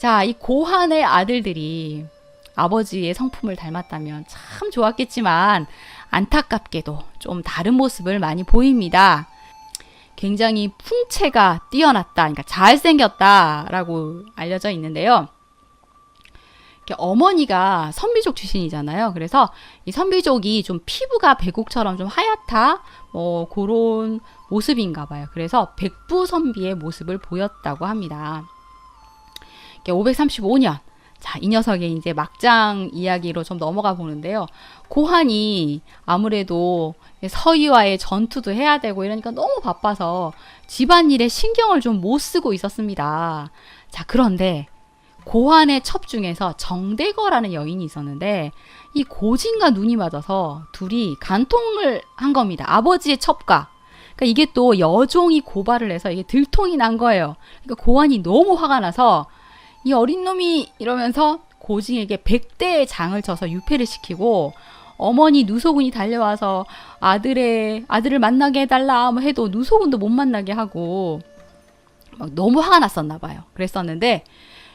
자, 이 고한의 아들들이 아버지의 성품을 닮았다면 참 좋았겠지만 안타깝게도 좀 다른 모습을 많이 보입니다. 굉장히 풍채가 뛰어났다, 그러니까 잘생겼다라고 알려져 있는데요. 어머니가 선비족 출신이잖아요. 그래서 이 선비족이 좀 피부가 백옥처럼 좀 하얗다, 뭐 그런 모습인가 봐요. 그래서 백부 선비의 모습을 보였다고 합니다. 535년. 자, 이 녀석의 이제 막장 이야기로 좀 넘어가 보는데요. 고한이 아무래도 서희와의 전투도 해야 되고 이러니까 너무 바빠서 집안일에 신경을 좀 못 쓰고 있었습니다. 자, 그런데 고한의 첩 중에서 정대거라는 여인이 있었는데 이 고진과 눈이 맞아서 둘이 간통을 한 겁니다. 아버지의 첩과. 그러니까 이게 또 여종이 고발을 해서 이게 들통이 난 거예요. 그러니까 고한이 너무 화가 나서 이 어린 놈이 이러면서 고징에게 백대의 장을 쳐서 유패를 시키고 어머니 누소군이 달려와서 아들의 아들을 만나게 해달라 뭐 해도 누소군도 못 만나게 하고 막 너무 화가 났었나 봐요. 그랬었는데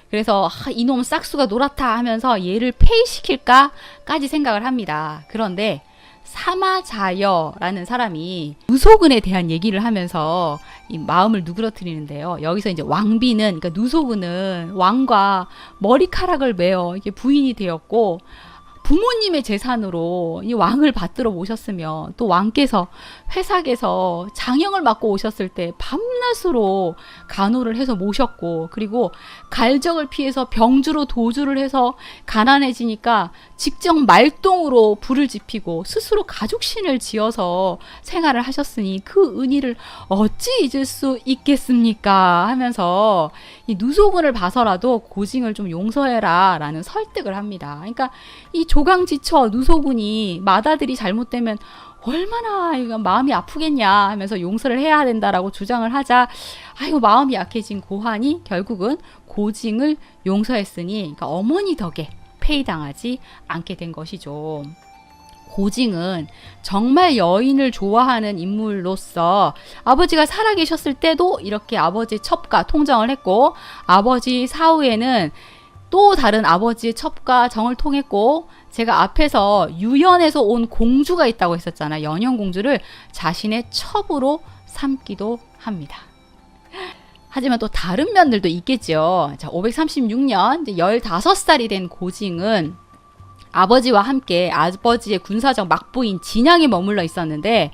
그래서 아, 이놈 싹수가 놀았다 하면서 얘를 폐위시킬까까지 생각을 합니다. 그런데 사마자여라는 사람이 누소근에 대한 얘기를 하면서 이 마음을 누그러뜨리는데요. 여기서 이제 왕비는 그러니까 누소근은 왕과 머리카락을 매어 이게 부인이 되었고 부모님의 재산으로 이 왕을 받들어 모셨으며 또 왕께서 회삭에서 장영을 맡고 오셨을 때 밤낮으로 간호를 해서 모셨고 그리고 갈적을 피해서 병주로 도주를 해서 가난해지니까 직접 말동으로 불을 지피고 스스로 가족신을 지어서 생활을 하셨으니 그 은희를 어찌 잊을 수 있겠습니까 하면서 이 누소군을 봐서라도 고징을 좀 용서해라 라는 설득을 합니다. 그러니까 이 조강지처 누소군이 맏아들이 잘못되면 얼마나 이거 마음이 아프겠냐 하면서 용서를 해야 된다라고 주장을 하자 아이고 마음이 약해진 고한이 결국은 고징을 용서했으니 그러니까 어머니 덕에 폐위당하지 않게 된 것이죠. 고징은 정말 여인을 좋아하는 인물로서 아버지가 살아계셨을 때도 이렇게 아버지 첩과 통정을 했고 아버지 사후에는 또 다른 아버지의 첩과 정을 통했고 제가 앞에서 유연에서 온 공주가 있다고 했었잖아요. 연영 공주를 자신의 첩으로 삼기도 합니다. 하지만 또 다른 면들도 있겠죠. 자, 536년 15살이 된 고징은 아버지와 함께 아버지의 군사적 막부인 진양에 머물러 있었는데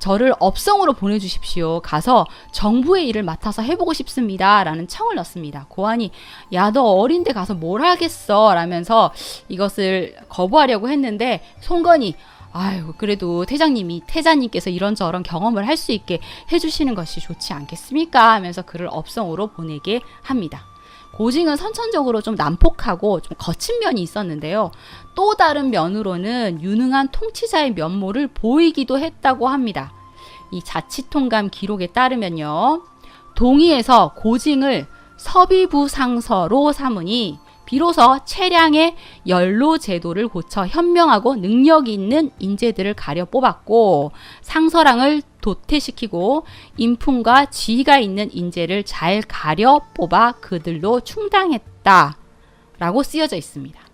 저를 업성으로 보내주십시오. 가서 정부의 일을 맡아서 해보고 싶습니다. 라는 청을 넣습니다. 고한이, 야, 너 어린데 가서 뭘 하겠어? 라면서 이것을 거부하려고 했는데, 송건이, 아유, 그래도 태장님이, 태자님께서 이런저런 경험을 할 수 있게 해주시는 것이 좋지 않겠습니까? 하면서 그를 업성으로 보내게 합니다. 고징은 선천적으로 좀 난폭하고 좀 거친 면이 있었는데요. 또 다른 면으로는 유능한 통치자의 면모를 보이기도 했다고 합니다. 이 자치통감 기록에 따르면요. 동의에서 고징을 서비부 상서로 삼으니 비로소 체량의 연로 제도를 고쳐 현명하고 능력 있는 인재들을 가려 뽑았고 상서랑을 도태시키고 인품과 지위가 있는 인재를 잘 가려 뽑아 그들로 충당했다. 라고 쓰여져 있습니다.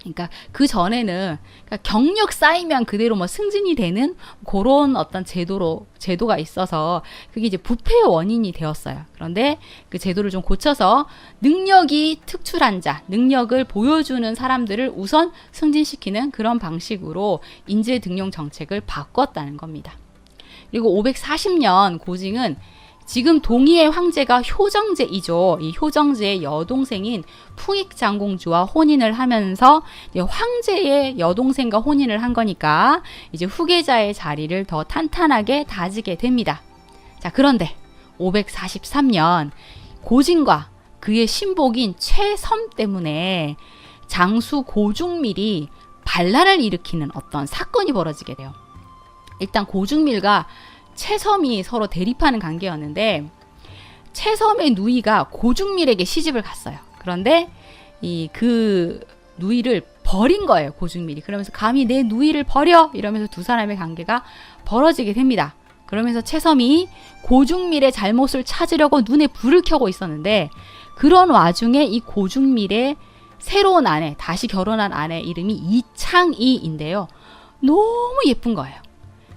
그러니까 그 전에는 그러니까 경력 쌓이면 그대로 뭐 승진이 되는 그런 어떤 제도로 제도가 있어서 그게 이제 부패의 원인이 되었어요. 그런데 그 제도를 좀 고쳐서 능력이 특출한 자, 능력을 보여주는 사람들을 우선 승진시키는 그런 방식으로 인재 등용 정책을 바꿨다는 겁니다. 그리고 540년 고징은 지금 동의의 황제가 효정제이죠. 이 효정제의 여동생인 풍익 장공주와 혼인을 하면서 황제의 여동생과 혼인을 한 거니까 이제 후계자의 자리를 더 탄탄하게 다지게 됩니다. 자, 그런데 543년 고진과 그의 신복인 최섬 때문에 장수 고중밀이 반란을 일으키는 어떤 사건이 벌어지게 돼요. 일단 고중밀과 최섬이 서로 대립하는 관계였는데 최섬의 누이가 고중밀에게 시집을 갔어요. 그런데 이 그 누이를 버린 거예요. 고중밀이. 그러면서 감히 내 누이를 버려 이러면서 두 사람의 관계가 벌어지게 됩니다. 그러면서 최섬이 고중밀의 잘못을 찾으려고 눈에 불을 켜고 있었는데 그런 와중에 이 고중밀의 새로운 아내, 다시 결혼한 아내 이름이 이창희인데요. 너무 예쁜 거예요.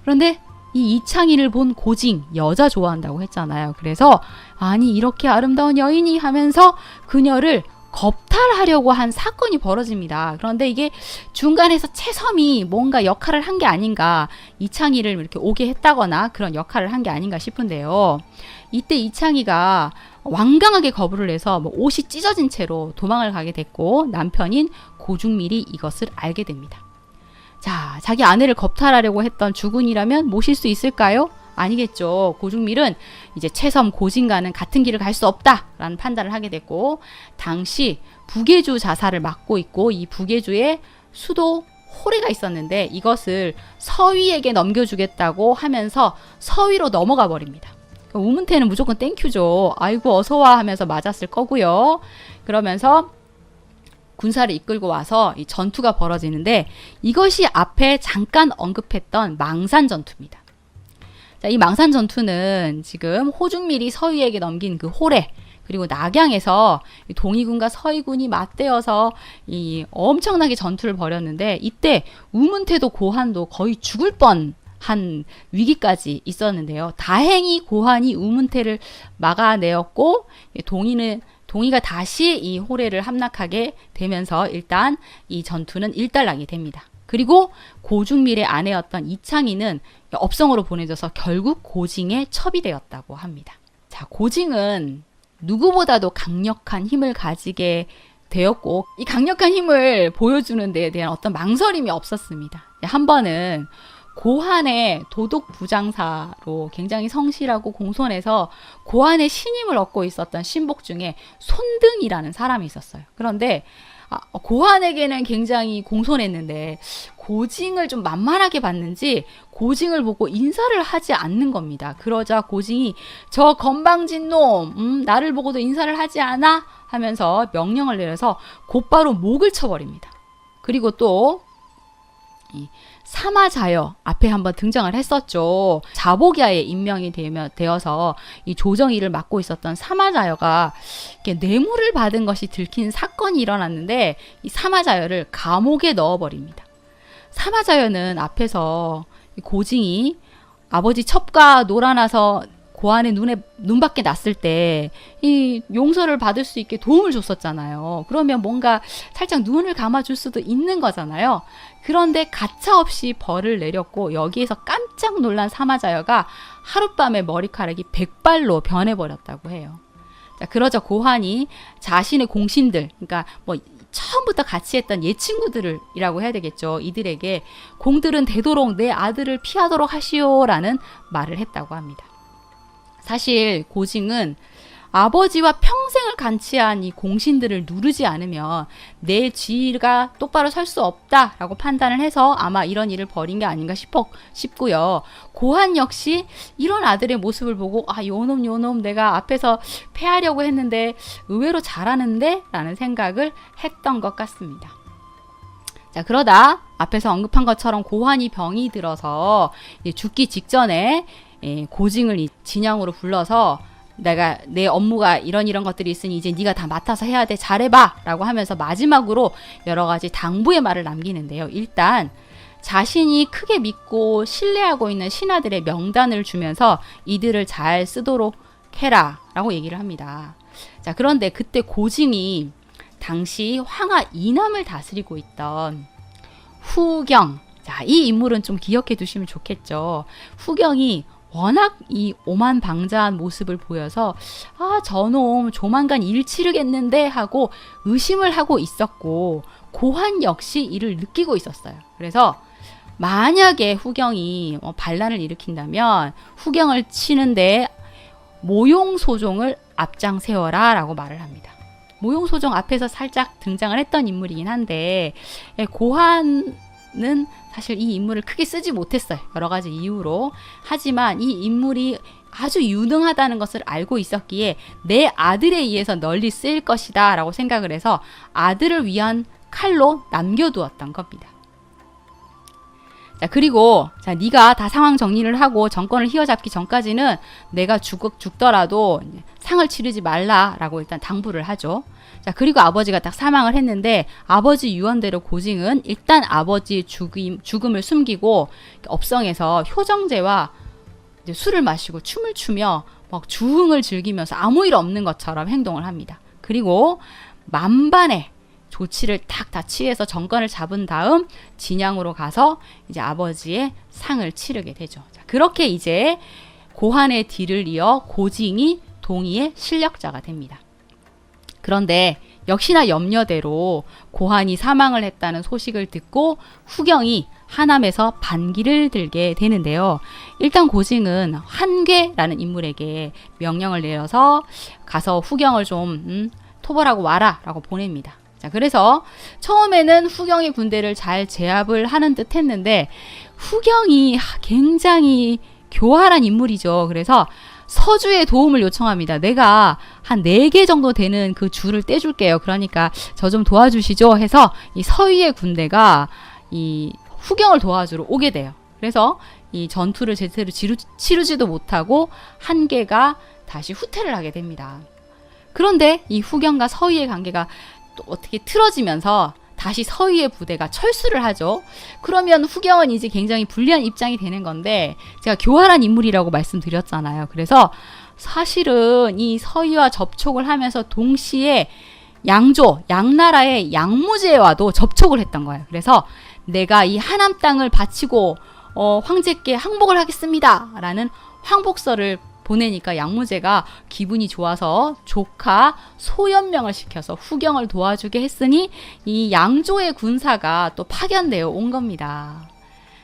그런데 이 이창희를 본 고징, 여자 좋아한다고 했잖아요. 그래서 아니 이렇게 아름다운 여인이 하면서 그녀를 겁탈하려고 한 사건이 벌어집니다. 그런데 이게 중간에서 채섬이 뭔가 역할을 한 게 아닌가, 이창희를 이렇게 오게 했다거나 그런 역할을 한 게 아닌가 싶은데요. 이때 이창희가 완강하게 거부를 해서 뭐 옷이 찢어진 채로 도망을 가게 됐고 남편인 고중밀이 이것을 알게 됩니다. 자, 자기 아내를 겁탈하려고 했던 주군이라면 모실 수 있을까요? 아니겠죠. 고중밀은 이제 최섬 고진과는 같은 길을 갈 수 없다라는 판단을 하게 됐고 당시 부계주 자사를 맡고 있고 이 부계주의 수도 호래가 있었는데 이것을 서위에게 넘겨주겠다고 하면서 서위로 넘어가 버립니다. 우문태는 무조건 땡큐죠. 아이고 어서와 하면서 맞았을 거고요. 그러면서 군사를 이끌고 와서 이 전투가 벌어지는데 이것이 앞에 잠깐 언급했던 망산 전투입니다. 자, 이 망산 전투는 지금 호중밀이 서위에게 넘긴 그 호래 그리고 낙양에서 이 동이군과 서이군이 맞대어서 이 엄청나게 전투를 벌였는데 이때 우문태도 고한도 거의 죽을 뻔 한 위기까지 있었는데요. 다행히 고한이 우문태를 막아내었고 동이는 동이가 다시 이 호래를 함락하게 되면서 일단 이 전투는 일단락이 됩니다. 그리고 고중밀의 아내였던 이창희는 업성으로 보내져서 결국 고징에 첩이 되었다고 합니다. 자, 고징은 누구보다도 강력한 힘을 가지게 되었고 이 강력한 힘을 보여주는 데에 대한 어떤 망설임이 없었습니다. 한 번은 고한의 도독 부장사로 굉장히 성실하고 공손해서 고한의 신임을 얻고 있었던 신복 중에 손등이라는 사람이 있었어요. 그런데 아, 고한에게는 굉장히 공손했는데 고징을 좀 만만하게 봤는지 고징을 보고 인사를 하지 않는 겁니다. 그러자 고징이 저 건방진 놈, 음, 나를 보고도 인사를 하지 않아 하면서 명령을 내려서 곧바로 목을 쳐버립니다. 그리고 또 이, 사마자여 앞에 한번 등장을 했었죠. 자복야에 임명이 되며, 되어서 이 조정일을 맡고 있었던 사마자여가 뇌물을 받은 것이 들킨 사건이 일어났는데 이 사마자여를 감옥에 넣어버립니다. 사마자여는 앞에서 고징이 아버지 첩과 놀아나서 고안의 눈에 눈밖에 났을 때 이 용서를 받을 수 있게 도움을 줬었잖아요. 그러면 뭔가 살짝 눈을 감아줄 수도 있는 거잖아요. 그런데 가차없이 벌을 내렸고 여기에서 깜짝 놀란 사마자여가 하룻밤에 머리카락이 백발로 변해버렸다고 해요. 자, 그러자 고환이 자신의 공신들, 그러니까 뭐 처음부터 같이 했던 옛 친구들이라고 해야 되겠죠. 이들에게 공들은 되도록 내 아들을 피하도록 하시오라는 말을 했다고 합니다. 사실 고징은 아버지와 평생을 간치한 이 공신들을 누르지 않으면 내 지위가 똑바로 설 수 없다라고 판단을 해서 아마 이런 일을 벌인 게 아닌가 싶어 싶고요. 고한 역시 이런 아들의 모습을 보고 아 요놈 요놈 내가 앞에서 패하려고 했는데 의외로 잘하는데 라는 생각을 했던 것 같습니다. 자 그러다 앞에서 언급한 것처럼 고환이 병이 들어서 죽기 직전에 예, 고징을 진영으로 불러서 내가 내 업무가 이런 이런 것들이 있으니 이제 네가 다 맡아서 해야 돼 잘해봐라고 하면서 마지막으로 여러 가지 당부의 말을 남기는데요. 일단 자신이 크게 믿고 신뢰하고 있는 신하들의 명단을 주면서 이들을 잘 쓰도록 해라라고 얘기를 합니다. 자 그런데 그때 고징이 당시 황하 이남을 다스리고 있던 후경 자, 이 인물은 좀 기억해 두시면 좋겠죠. 후경이 워낙 이 오만 방자한 모습을 보여서 아 저놈 조만간 일 치르겠는데 하고 의심을 하고 있었고 고환 역시 이를 느끼고 있었어요. 그래서 만약에 후경이 어, 반란을 일으킨다면 후경을 치는데 모용소종을 앞장 세워라 라고 말을 합니다. 모용소종 앞에서 살짝 등장을 했던 인물이긴 한데 예, 고환 은 사실 이 인물을 크게 쓰지 못했어요. 여러 가지 이유로. 하지만 이 인물이 아주 유능하다는 것을 알고 있었기에 내 아들에 의해서 널리 쓰일 것이다 라고 생각을 해서 아들을 위한 칼로 남겨두었던 겁니다. 자, 그리고 자, 네가 다 상황 정리를 하고 정권을 휘어잡기 전까지는 내가 죽, 죽더라도 상을 치르지 말라라고 일단 당부를 하죠. 자, 그리고 아버지가 딱 사망을 했는데 아버지 유언대로 고징은 일단 아버지의 죽임, 죽음을 숨기고 업성에서 효정제와 술을 마시고 춤을 추며 막 주흥을 즐기면서 아무 일 없는 것처럼 행동을 합니다. 그리고 만반의 조치를 딱 다 취해서 정권을 잡은 다음 진양으로 가서 이제 아버지의 상을 치르게 되죠. 자, 그렇게 이제 고한의 뒤를 이어 고징이 동의의 실력자가 됩니다. 그런데 역시나 염려대로 고한이 사망을 했다는 소식을 듣고 후경이 하남에서 반기를 들게 되는데요. 일단 고징은 한괴라는 인물에게 명령을 내려서 가서 후경을 좀 음, 토벌하고 와라라고 보냅니다. 자, 그래서 처음에는 후경의 군대를 잘 제압을 하는 듯 했는데 후경이 굉장히 교활한 인물이죠. 그래서 서주의 도움을 요청합니다. 내가 한 네 개 정도 되는 그 줄을 떼줄게요. 그러니까 저 좀 도와주시죠. 해서 이 서위의 군대가 이 후경을 도와주러 오게 돼요. 그래서 이 전투를 제대로 치르지도 못하고 한계가 다시 후퇴를 하게 됩니다. 그런데 이 후경과 서위의 관계가 또 어떻게 틀어지면서 다시 서위의 부대가 철수를 하죠. 그러면 후경은 이제 굉장히 불리한 입장이 되는 건데 제가 교활한 인물이라고 말씀드렸잖아요. 그래서 사실은 이 서위와 접촉을 하면서 동시에 양조, 양나라의 양무제와도 접촉을 했던 거예요. 그래서 내가 이 하남 땅을 바치고 어, 황제께 항복을 하겠습니다라는 황복서를 보내니까 양무제가 기분이 좋아서 조카 소연명을 시켜서 후경을 도와주게 했으니 이 양조의 군사가 또 파견되어 온 겁니다.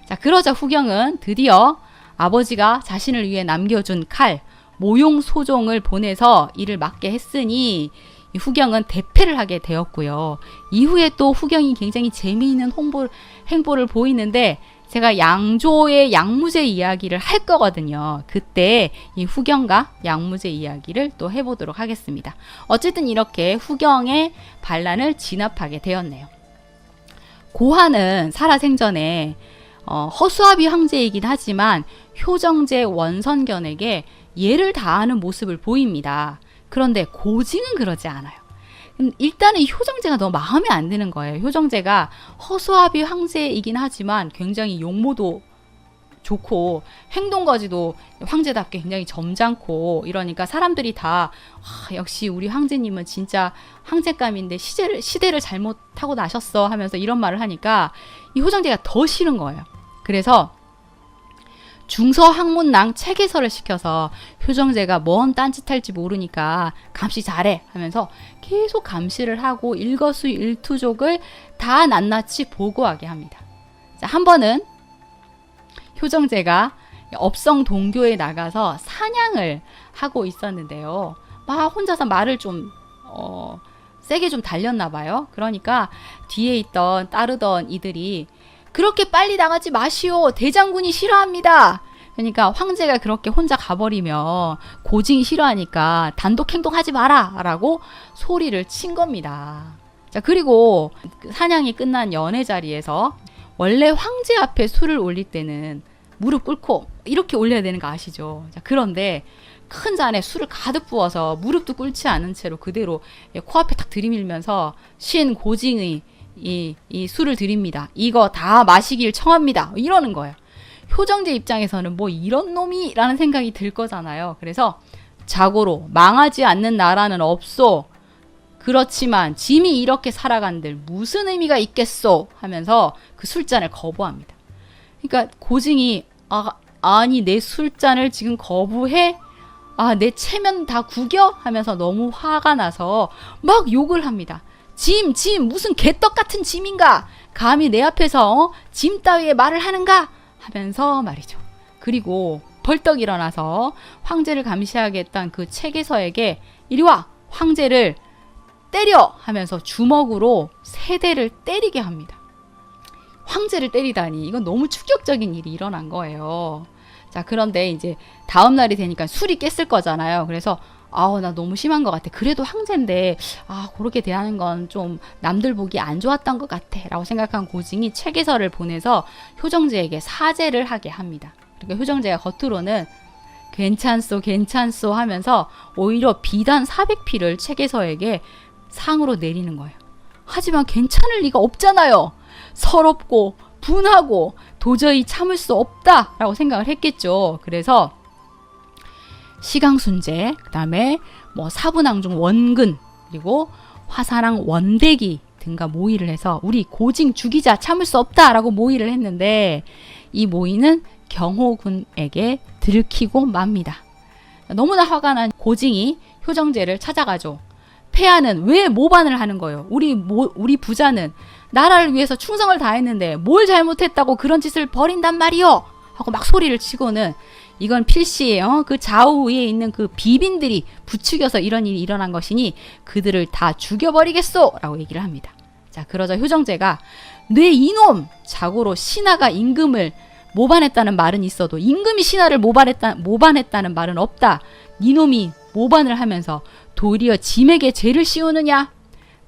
자, 그러자 후경은 드디어 아버지가 자신을 위해 남겨준 칼, 모용 소종을 보내서 이를 막게 했으니 이 후경은 대패를 하게 되었고요. 이후에 또 후경이 굉장히 재미있는 홍보, 행보를 보이는데 제가 양조의 양무제 이야기를 할 거거든요. 그때 이 후경과 양무제 이야기를 또 해보도록 하겠습니다. 어쨌든 이렇게 후경의 반란을 진압하게 되었네요. 고한은 살아생전에 어, 허수아비 황제이긴 하지만 효정제 원선견에게 예를 다하는 모습을 보입니다. 그런데 고징은 그러지 않아요. 음, 일단은 효정제가 너무 마음에 안 드는 거예요. 효정제가 허수아비 황제이긴 하지만 굉장히 용모도 좋고 행동거지도 황제답게 굉장히 점잖고 이러니까 사람들이 다 아, 역시 우리 황제님은 진짜 황제감인데 시대를 시대를 잘못 타고 나셨어 하면서 이런 말을 하니까 이 효정제가 더 싫은 거예요. 그래서 중서 학문낭 체계서를 시켜서 효정제가 뭔 딴짓할지 모르니까 감시 잘해 하면서 계속 감시를 하고 일거수 일투족을 다 낱낱이 보고하게 합니다. 자, 한 번은 효정제가 업성 동교에 나가서 사냥을 하고 있었는데요. 막 혼자서 말을 좀 어, 세게 좀 달렸나 봐요. 그러니까 뒤에 있던 따르던 이들이 그렇게 빨리 나가지 마시오. 대장군이 싫어합니다. 그러니까 황제가 그렇게 혼자 가버리면 고징이 싫어하니까 단독 행동하지 마라. 라고 소리를 친 겁니다. 자, 그리고 사냥이 끝난 연회 자리에서 원래 황제 앞에 술을 올릴 때는 무릎 꿇고 이렇게 올려야 되는 거 아시죠? 자, 그런데 큰 잔에 술을 가득 부어서 무릎도 꿇지 않은 채로 그대로 코앞에 딱 들이밀면서 신 고징의 이, 이 술을 드립니다. 이거 다 마시길 청합니다. 이러는 거예요. 효정제 입장에서는 뭐 이런 놈이 라는 생각이 들 거잖아요. 그래서 자고로 망하지 않는 나라는 없소. 그렇지만 짐이 이렇게 살아간들 무슨 의미가 있겠소 하면서 그 술잔을 거부합니다. 그러니까 고징이 아, 아니 내 술잔을 지금 거부해? 아, 내 체면 다 구겨? 하면서 너무 화가 나서 막 욕을 합니다. 짐, 짐, 무슨 개떡 같은 짐인가? 감히 내 앞에서 어? 짐 따위의 말을 하는가? 하면서 말이죠. 그리고 벌떡 일어나서 황제를 감시하겠다는 그 체계서에게 이리 와! 황제를 때려! 하면서 주먹으로 세 대를 때리게 합니다. 황제를 때리다니 이건 너무 충격적인 일이 일어난 거예요. 자, 그런데 이제 다음 날이 되니까 술이 깼을 거잖아요. 그래서 아우 나 너무 심한 것 같아. 그래도 황제인데 아 그렇게 대하는 건 좀 남들 보기 안 좋았던 것 같아라고 생각한 고징이 책에서를 보내서 효정제에게 사죄를 하게 합니다. 그러니까 효정제가 겉으로는 괜찮소 괜찮소 하면서 오히려 비단 400피를 책에서에게 상으로 내리는 거예요. 하지만 괜찮을 리가 없잖아요. 서럽고 분하고 도저히 참을 수 없다라고 생각을 했겠죠. 그래서 시강순제, 그다음에 뭐 사분왕중 원근 그리고 화사랑 원대기 등과 모의를 해서 우리 고징 죽이자 참을 수 없다라고 모의를 했는데 이 모의는 경호군에게 들키고 맙니다. 너무나 화가 난 고징이 효정제를 찾아가죠. 폐하는 왜 모반을 하는 거예요? 우리 모, 우리 부자는 나라를 위해서 충성을 다했는데 뭘 잘못했다고 그런 짓을 벌인단 말이요? 하고 막 소리를 치고는 이건 필시예요. 그 좌우에 있는 그 비빈들이 부추겨서 이런 일이 일어난 것이니 그들을 다 죽여버리겠소 라고 얘기를 합니다. 자 그러자 효정제가 뇌 이놈 자고로 신하가 임금을 모반했다는 말은 있어도 임금이 신하를 모반했다 모반했다는 말은 없다. 이놈이 모반을 하면서 도리어 짐에게 죄를 씌우느냐?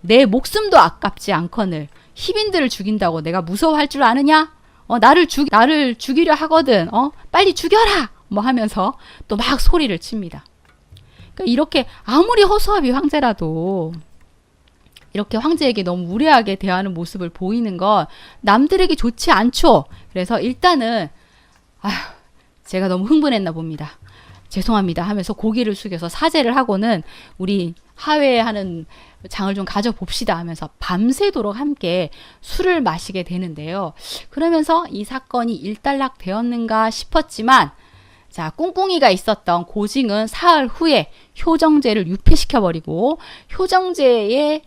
내 목숨도 아깝지 않거늘 희빈들을 죽인다고 내가 무서워할 줄 아느냐? 어, 나를 죽 나를 죽이려 하거든. 어, 빨리 죽여라. 뭐 하면서 또 막 소리를 칩니다. 그러니까 이렇게 아무리 허수아비 황제라도 이렇게 황제에게 너무 무례하게 대하는 모습을 보이는 건 남들에게 좋지 않죠. 그래서 일단은 아휴, 제가 너무 흥분했나 봅니다. 죄송합니다 하면서 고개를 숙여서 사죄를 하고는 우리 하회하는 장을 좀 가져봅시다 하면서 밤새도록 함께 술을 마시게 되는데요. 그러면서 이 사건이 일단락 되었는가 싶었지만 자, 꿍꿍이가 있었던 고징은 사흘 후에 효정제를 유폐시켜버리고 효정제의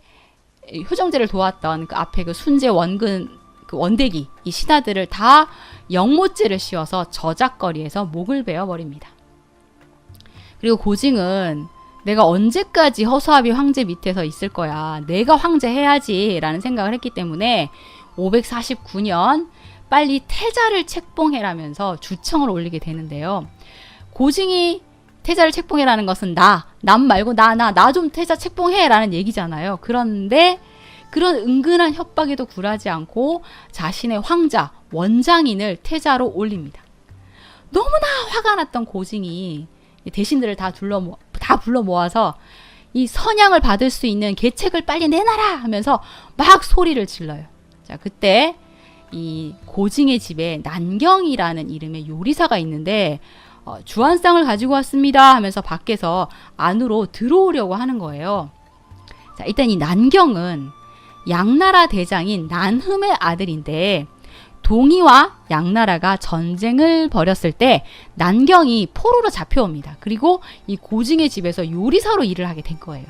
효정제를 도왔던 그 앞에 그 순제 원근 그 원대기 이 신하들을 다 영모죄를 씌워서 저작거리에서 목을 베어 버립니다. 그리고 고징은 내가 언제까지 허수아비 황제 밑에서 있을 거야. 내가 황제 해야지라는 생각을 했기 때문에 549년 빨리 태자를 책봉해라면서 주청을 올리게 되는데요. 고징이 태자를 책봉해라는 것은 나, 남 말고 나, 나, 나 좀 태자 책봉해라는 얘기잖아요. 그런데 그런 은근한 협박에도 굴하지 않고 자신의 황자, 원장인을 태자로 올립니다. 너무나 화가 났던 고징이 대신들을 다 둘러 모, 다 불러 모아서 이 선양을 받을 수 있는 계책을 빨리 내놔라 하면서 막 소리를 질러요. 자, 그때 이 고징의 집에 난경이라는 이름의 요리사가 있는데 어, 주안상을 가지고 왔습니다 하면서 밖에서 안으로 들어오려고 하는 거예요. 자, 일단 이 난경은 양나라 대장인 난흠의 아들인데 동이와 양나라가 전쟁을 벌였을 때 난경이 포로로 잡혀옵니다. 그리고 이 고징의 집에서 요리사로 일을 하게 된 거예요.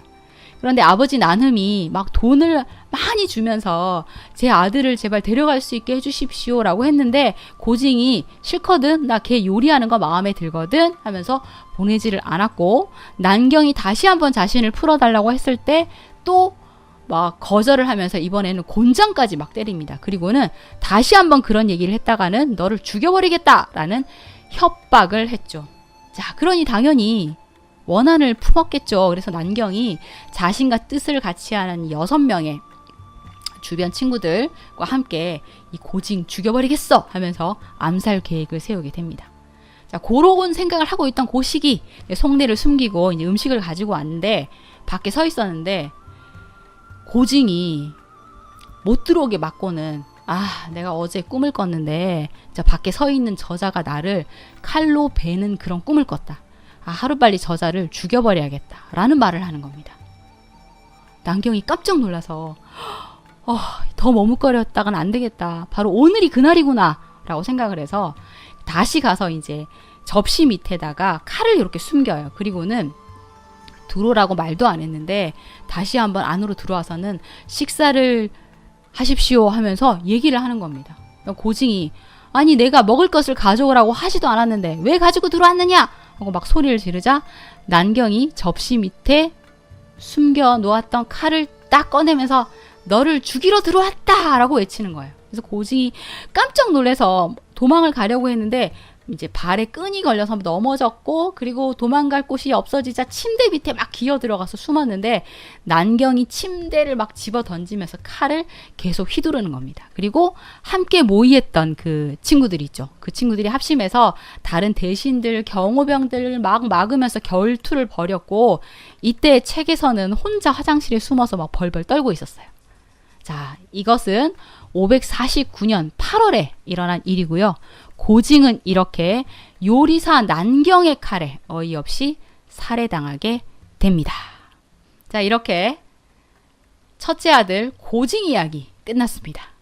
그런데 아버지 난흠이 막 돈을 많이 주면서 제 아들을 제발 데려갈 수 있게 해주십시오 라고 했는데 고징이 싫거든 나 걔 요리하는 거 마음에 들거든 하면서 보내지를 않았고 난경이 다시 한번 자신을 풀어달라고 했을 때또 막 거절을 하면서 이번에는 곤장까지 막 때립니다. 그리고는 다시 한번 그런 얘기를 했다가는 너를 죽여버리겠다라는 협박을 했죠. 자, 그러니 당연히 원한을 품었겠죠. 그래서 난경이 자신과 뜻을 같이 하는 여섯 명의 주변 친구들과 함께 이 고징 죽여버리겠어 하면서 암살 계획을 세우게 됩니다. 자, 그런 생각을 하고 있던 그 시기 속내를 숨기고 이제 음식을 가지고 왔는데 밖에 서 있었는데 고징이 못 들어오게 막고는 아, 내가 어제 꿈을 꿨는데 자, 밖에 서 있는 저자가 나를 칼로 베는 그런 꿈을 꿨다. 아, 하루빨리 저자를 죽여버려야겠다. 라는 말을 하는 겁니다. 난경이 깜짝 놀라서 어, 더 머뭇거렸다간 안 되겠다. 바로 오늘이 그날이구나. 라고 생각을 해서 다시 가서 이제 접시 밑에다가 칼을 이렇게 숨겨요. 그리고는 들어오라고 말도 안 했는데 다시 한번 안으로 들어와서는 식사를 하십시오 하면서 얘기를 하는 겁니다. 고징이 아니 내가 먹을 것을 가져오라고 하지도 않았는데 왜 가지고 들어왔느냐 하고 막 소리를 지르자 난경이 접시 밑에 숨겨 놓았던 칼을 딱 꺼내면서 너를 죽이러 들어왔다 라고 외치는 거예요. 그래서 고징이 깜짝 놀래서 도망을 가려고 했는데 이제 발에 끈이 걸려서 넘어졌고 그리고 도망갈 곳이 없어지자 침대 밑에 막 기어 들어가서 숨었는데 난경이 침대를 막 집어 던지면서 칼을 계속 휘두르는 겁니다. 그리고 함께 모의했던 그 친구들이 있죠. 그 친구들이 합심해서 다른 대신들 경호병들을 막 막으면서 결투를 벌였고 이때 책에서는 혼자 화장실에 숨어서 막 벌벌 떨고 있었어요. 자, 이것은 549년 8월에 일어난 일이고요. 고징은 이렇게 요리사 난경의 칼에 어이없이 살해당하게 됩니다. 자, 이렇게 첫째 아들 고징 이야기 끝났습니다.